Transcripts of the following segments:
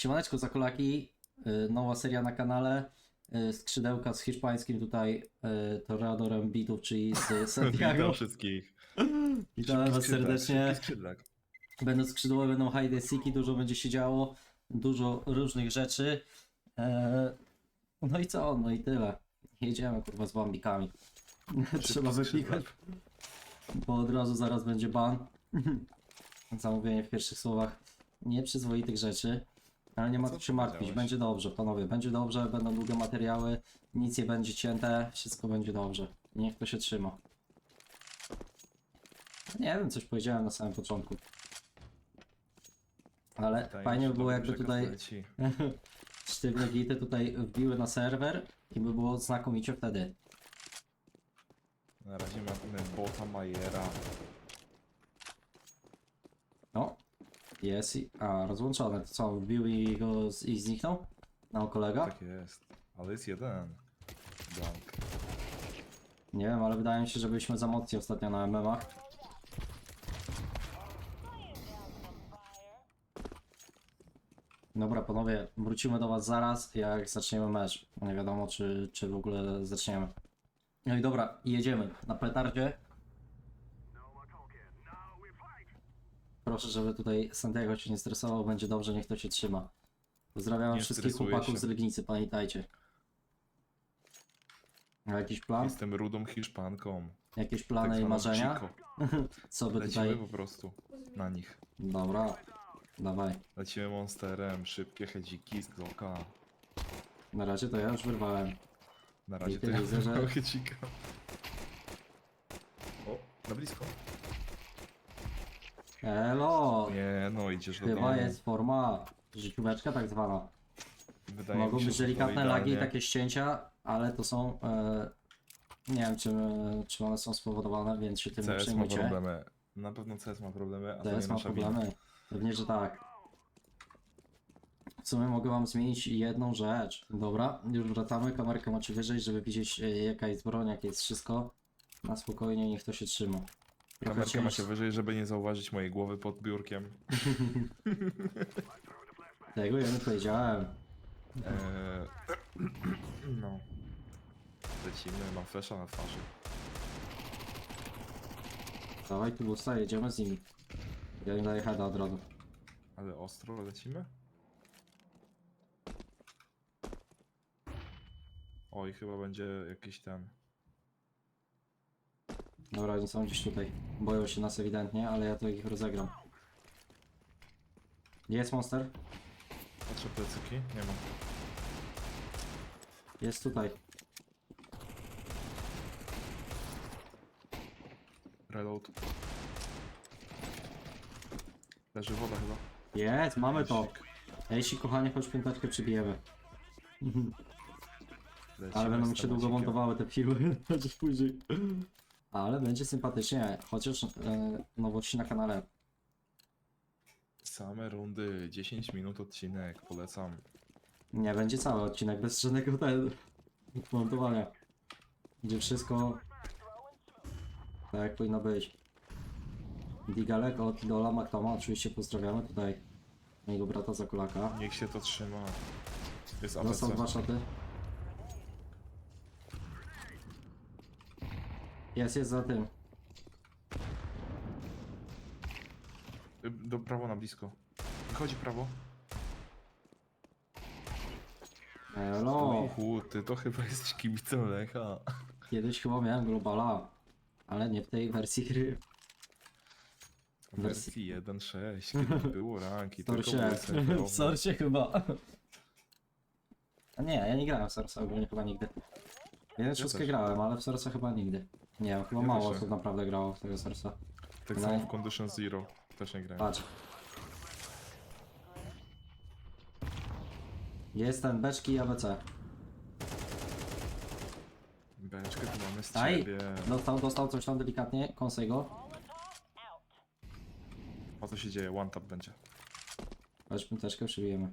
Siemaneczko Zakolaki, y, nowa seria na kanale, y, skrzydełka z hiszpańskim tutaj y, Toreadorem bitów, czyli z Santiago. Witam wszystkich. Szybki was serdecznie. Będą skrzydłowe, będą hide and seeki, dużo będzie się działo, dużo różnych rzeczy. E, no i co, no i tyle. Jedziemy kurwa z bambikami. Trzeba wypikać, bo od razu zaraz będzie ban. Zamówienie w pierwszych słowach nieprzyzwoitych rzeczy. Ale nie ma Co co się martwić, powiedziałeś? będzie dobrze, panowie, będzie dobrze, będą długie materiały, nic nie będzie cięte, wszystko będzie dobrze. Niech to się trzyma. Nie wiem, coś powiedziałem na samym początku. Ale Wydaje mi fajnie się, by było jakby tutaj leci. sztywne gity tutaj wbiły na serwer i by było znakomicie wtedy. Na razie mamy bota Majera. No, jest i... A, rozłączone, to co, wbił i go z... i zniknął? Na kolega? Tak jest. Ale jest jeden. Blank. Nie wiem, ale wydaje mi się, że byliśmy za mocni ostatnio na MM-ach. Dobra, panowie, wrócimy do was zaraz, jak zaczniemy mecz. Nie wiadomo, czy, czy w ogóle zaczniemy. No i dobra, jedziemy na petardzie. Proszę, żeby tutaj Santiago się nie stresował, będzie dobrze, niech to się trzyma. Pozdrawiam Nie wszystkich stresuję chłopaków się. z Legnicy, pamiętajcie. A jakiś plan? Jestem rudą Hiszpanką. Jakieś Tak plany i zwaną marzenia? Chico. Co by Lecimy tutaj... po prostu na nich. Dobra, dawaj. Lecimy monsterem, szybkie hedziki z Glocka. Na razie to ja już wyrwałem. Na razie I to ja widzę, że- hedzika. O, na blisko. Elo! Nie, no idziesz do Chyba domu. jest forma życióweczka tak zwana. Wydaje Mogą mi się, być że to delikatne lagi i idealnie. takie ścięcia, ale to są... E, nie wiem, czy, czy one są spowodowane, więc się tym nie CS ma przejmujcie. problemy. Na pewno CS ma problemy, a to nie ma nasza wina. problemy. Pewnie, że tak. W sumie mogę wam zmienić jedną rzecz. Dobra, już wracamy, kamerkę macie wyżej, żeby widzieć e, jaka jest broń, jakie jest wszystko. Na spokojnie, niech to się trzyma. Kamerkę macie wyżej, żeby nie zauważyć mojej głowy pod biurkiem. Tego ja nie powiedziałem. Eee, no. Lecimy, mam flesza na twarzy. Dawaj tu busta, jedziemy z nimi. Ja im daję heada od razu. Ale ostro lecimy? Oj, chyba będzie jakiś ten. Dobra, oni są gdzieś tutaj. Boją się nas ewidentnie, ale ja to ich rozegram. Jest monster? Patrzę plecyki? Nie ma. Jest tutaj. Reload. Leży woda chyba. Jest, mamy to. Jeśli kochanie, choć piąteczkę przybijemy. Lecimy Ale będą z mi się długo temacikiem. montowały te filmy, chociaż później. Ale będzie sympatycznie, chociaż e, nowości na kanale. Same rundy, 10 minut odcinek, polecam. Nie będzie cały odcinek bez żadnego ten montowania. Będzie wszystko tak jak powinno być. Digalek od Idola Maktoma, oczywiście pozdrawiamy tutaj mojego brata Zakulaka. Niech się to trzyma. Jest Dostał dwa ABC. szoty. Jest, jest za tym. Y, Do prawo na blisko. Wychodzi prawo. Elo! Uhu, ty to chyba jesteś kibicem Lecha. Kiedyś chyba miałem Globala, ale nie w tej wersji gry. W wersji 1.6, kiedy nie było ranki, tylko serwerowe. w Sorsie chyba. A nie, ja nie grałem w Sorsa ogólnie chyba nigdy. Jeden szóstkę też. grałem, ale w Sorsa chyba nigdy. Nie chyba mało też nie. osób naprawdę grało w tego Sorsa. Tak No. samo w Condition Zero. Też nie grałem. Patrz. Jest ten beczki i ABC. Beczkę tu mamy z Aj! ciebie. Dostał, dostał coś tam delikatnie, kąsej go. A co się dzieje? One tap będzie. Patrz, piąteczkę przybijemy.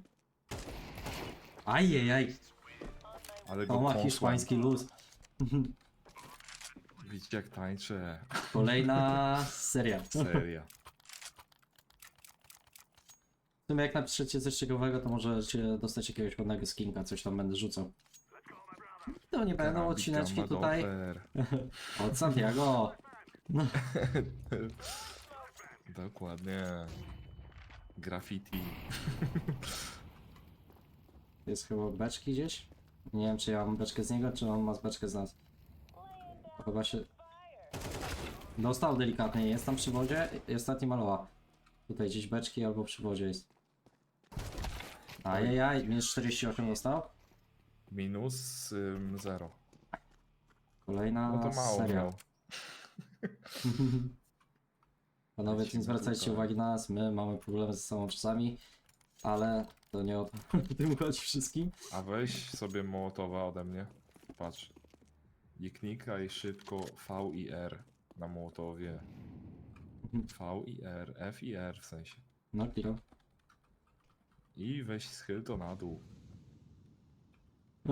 Ajejaj, Ale go to ma kąsłem. hiszpański luz. Widzicie jak tańczę. Kolejna seria. Seria. sumie jak napiszecie coś ciekawego, to możecie dostać jakiegoś ładnego skinka, coś tam będę rzucał. To nie będą Karabin, odcineczki tutaj Doppler. od Santiago. Dokładnie. Graffiti. Jest chyba beczki gdzieś? Nie wiem, czy ja mam beczkę z niego, czy on ma beczkę z nas. Się... Dostał delikatnie, jest tam przy wodzie i ostatni maloła. Tutaj gdzieś beczki albo przy wodzie jest. Ajajaj, minus 48 dostał. Minus ym, zero. Kolejna No to mało seria. miał. Panowie, nie zwracajcie uwagi na nas, my mamy problemy ze sobą czasami, ale to nie o to tym chodzi wszystkim. A weź sobie Mołotowa ode mnie. Patrz. Nie klikaj szybko V i R na Mołotowie. V i R, F i R w sensie. No, kilo. I weź schyl to na dół.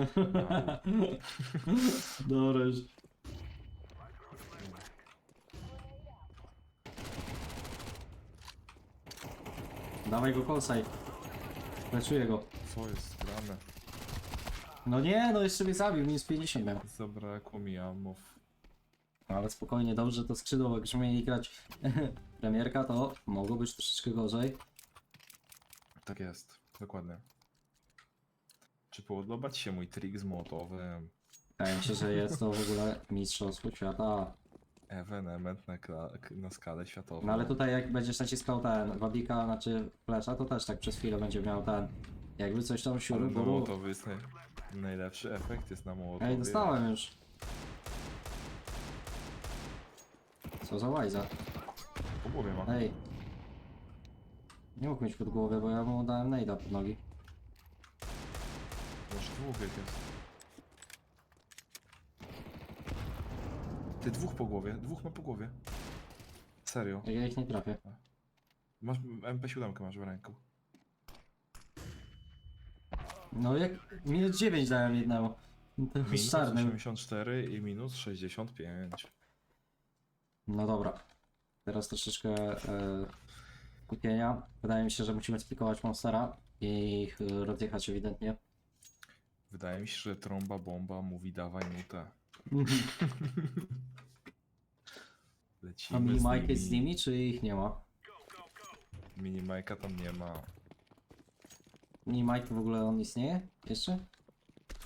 Dobra już. Dawaj go kolsaj. Leczuję go. Co jest grane? No nie, no jeszcze mnie zabił, minus 50 miał. Zabrakło mi ammów. Ale spokojnie, dobrze to skrzydło, jak już mieli grać premierka, to mogło być troszeczkę gorzej. Tak jest, dokładnie. Czy podoba ci się mój trik z Mołotowem? Wydaje mi się, że jest to w ogóle mistrzostwo świata. Ewenement na, na skalę światową. No ale tutaj jak będziesz naciskał ten wabika, znaczy flesza, to też tak przez chwilę będzie miał ten. Jakby coś tam. Mołotowy jest naj... najlepszy efekt jest na Mołotowie. Ej, dostałem już. Co za łajza. Po głowie ma. Ej. Nie mógł mieć pod głowę, bo ja mu dałem nejda pod nogi. Może dwóch jak jest. Ty dwóch po głowie, dwóch ma po głowie. Serio. Ja ich nie trafię. Masz MP7 masz w ręku. No jak minus 9 dałem jednemu. To z Minus czarnym. 84 i minus 65. No dobra. Teraz troszeczkę e, kupienia. Wydaje mi się, że musimy splikować monstera i ich e, rozjechać ewidentnie. Wydaje mi się, że trąba bomba mówi dawaj. Lecimy A mini z jest z nimi, czy ich nie ma? Mini Mike'a tam nie ma. Mini Mike to w ogóle on istnieje? Jeszcze?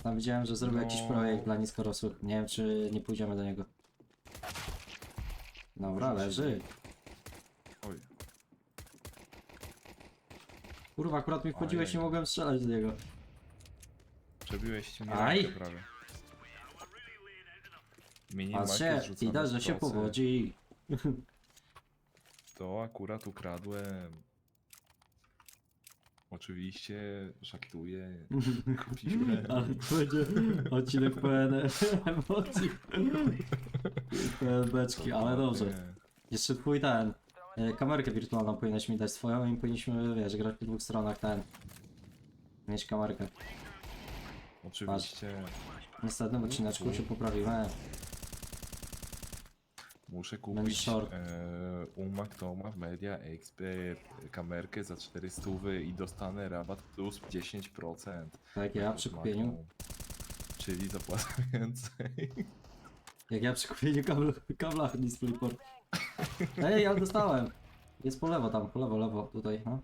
Tam widziałem, że zrobił jakiś No. projekt dla niskorosłych. Nie wiem, czy nie pójdziemy do niego. Dobra, leży. Oj, Kurwa, akurat mi wchodziłeś i mogłem strzelać do niego. przebiłeś mi Aj. rękę prawie. Mini Mike Patrzcie, jest rzucany widać, w że się powodzi. To akurat ukradłem. Oczywiście żartuję. Kupiłem. Ale to będzie odcinek pełen emocji. Pełen beczki, ale dobrze. Jeszcze twój ten. e, Kamerkę wirtualną powinieneś mi dać swoją i powinniśmy, wiesz, grać po dwóch stronach ten. Mieć kamerkę. Oczywiście. W następnym odcineczku się poprawimy. Muszę kupić short. e, u Mactoma Media Expert kamerkę za 400 i dostanę rabat plus 10%. Tak ja przy kupieniu. Czyli zapłacę więcej. Jak ja przy kupieniu kabla, kabla DisplayPort. Ej, ja dostałem. Jest po lewo tam, po lewo, lewo, tutaj, no.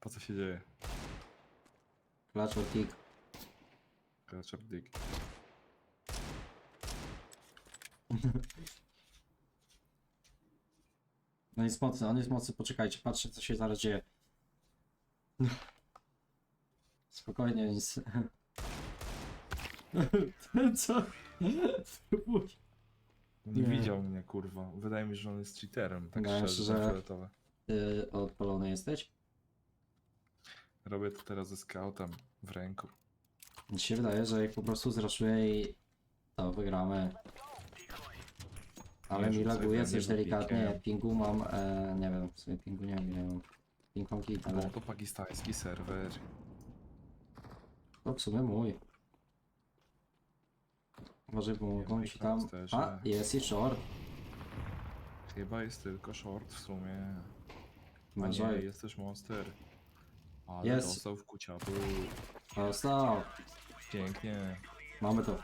Po co się dzieje? Clutch or kick. Kaczor Dick. No jest mocny, on jest mocny, poczekajcie, patrzcie co się zaraz dzieje. Spokojnie, nic. co? Spróbuj. Nie, Nie. widział mnie, kurwa. Wydaje mi się, że on jest cheaterem. Tak mi szczerze, że... że- fioletowe. Ty odpalony jesteś? Robię to teraz ze scoutem w ręku. Mi się wydaje, że jak po prostu zraszuję i to wygramy. Ale mi laguje coś delikatnie. Pingu mam, e, nie wiem, w sumie pingu nie wiem, ile mam. Ping mam git, Bo ale to pakistański serwer. to w sumie mój. Może bo ma ci ich tam... A, jest i short. Chyba jest tylko short w sumie. A nie, jest też monster. Ale Jest. dostał w kuciatu. Dostał. Pięknie. Mamy to.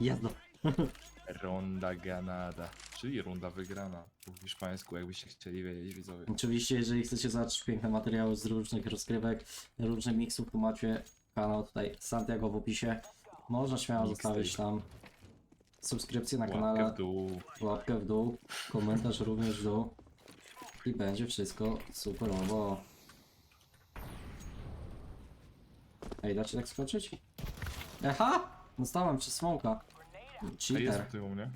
Jedno. Ronda ganada. Czyli runda wygrana. Po hiszpańsku, jakbyście chcieli wiedzieć, widzowie. Oczywiście, jeżeli chcecie zobaczyć piękne materiały z różnych rozgrywek, różnych miksów, to macie kanał tutaj Santiago w opisie. Można śmiało Mixtape. zostawić tam subskrypcję na Łapkę kanale, w dół. łapkę w dół, komentarz również w dół i będzie wszystko superowo. Ej, dacie tak skoczyć? Aha! Dostałem przez smoka. A jest Cheater. tutaj u mnie.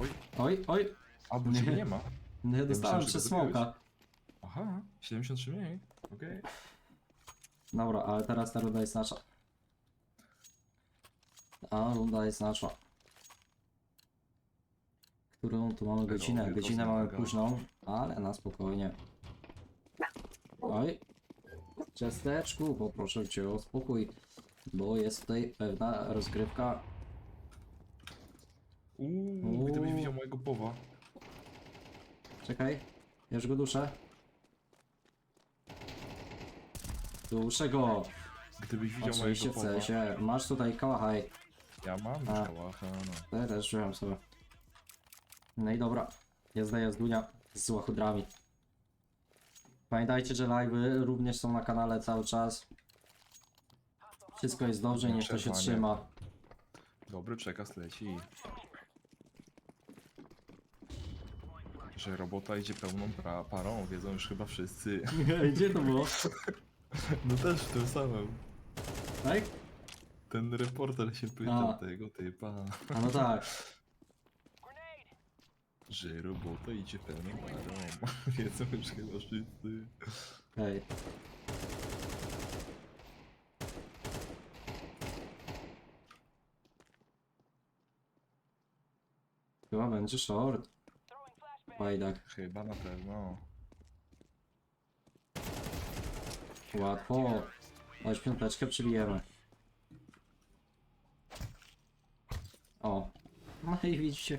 Oj, Oj, oj! a bo Nie. ciebie nie ma. Nie dostałem że przez go smoka. Aha, 73 mniej. Okej. Dobra, ale teraz ta runda jest nasza. Ta runda jest nasza. Którą tu mamy godzinę? To Godzinę mamy noga. późną, ale na spokojnie. Oj. Ciasteczku, poproszę cię o spokój, bo jest tutaj pewna rozgrywka. Uuu, gdybyś Uuu. widział mojego powa. Czekaj, ja już go duszę. Duszę go! Gdybyś widział Oczywiście w mojego powa. sensie. Masz tutaj kałachaj. Ja mam A. kałacha, no. Ja też wziąłem sobie. No i dobra, jazda jazdunia z łachudrami. Pamiętajcie, że live'y również są na kanale cały czas. Wszystko jest dobrze, niech to się Przerwanie. trzyma. Dobry przekaz leci. Że robota idzie pełną pra- parą, wiedzą już chyba wszyscy. Gdzie to było? No też w tym samym. Tak? Ten reporter się pytał A. tego typa, A no tak. że robota idzie pełną parą. Wiedzą już chyba wszyscy. Hej. Chyba będzie short. Wajdak. Chyba na pewno. Łatwo. Chodź piąteczkę przybijemy. O. No i widzicie.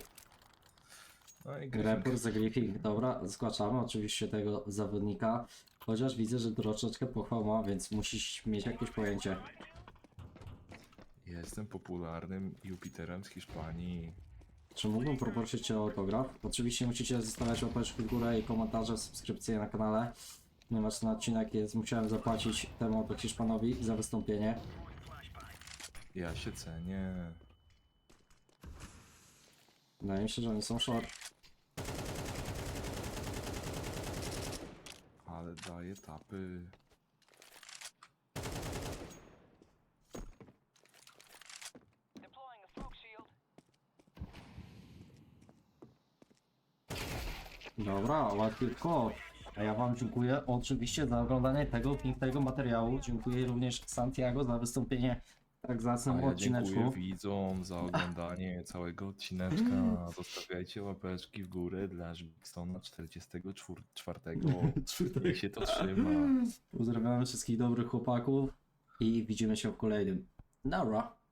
No i Report za griffing. Dobra, zgłaszamy oczywiście tego zawodnika. Chociaż widzę, że troszeczkę pochwał ma, więc musisz mieć jakieś pojęcie. Jestem popularnym Jupiterem z Hiszpanii. Czy mógłbym poprosić Cię o autograf? Oczywiście musicie zostawiać łapeczki w górę i komentarze, subskrypcje na kanale. Ponieważ ten odcinek jest, musiałem zapłacić temu oto Hiszpanowi za wystąpienie. Ja się cenię. Wydaje mi się, że oni są short. Ale daję tapy. Dobra, łatwiutko. A ja Wam dziękuję oczywiście za oglądanie tego pięknego materiału. Dziękuję również Santiago za wystąpienie w tak zacnym ja odcineczku. dziękuję widzom za oglądanie całego odcineczka. Zostawiajcie łapeczki w górę dla Żbiksona 44. Niech się to trzyma. Pozdrawiamy wszystkich dobrych chłopaków i widzimy się w kolejnym. Nara!